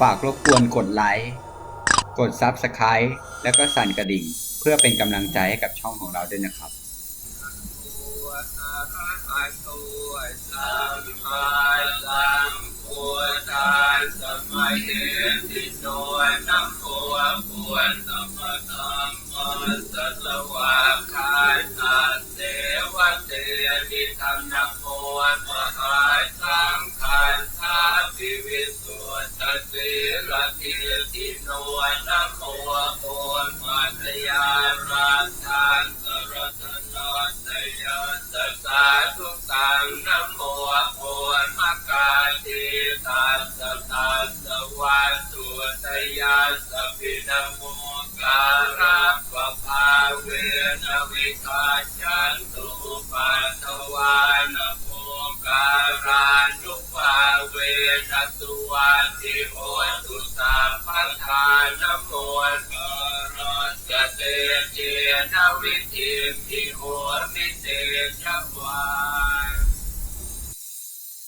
ฝากรบกวนกดไลค์ กด Subscribe แล้วก็สั่นกระดิ่ง เพื่อเป็นกำลังใจให้กับช่องของเราด้วยนะครับตัว สิรติติโนนะโมพุทธัสสะยารัตถันสรตโนสยสัสสะทุตังนะโมพุทธกาติตัสสะตัสสะวัตุตยาสะพินะโมการะปะภาเวนวิกาชันตุปัสสวาน เวนะตุวัติโหตุสัพพทานโมกรสเตเจนวิธิพิโหมิเตชวา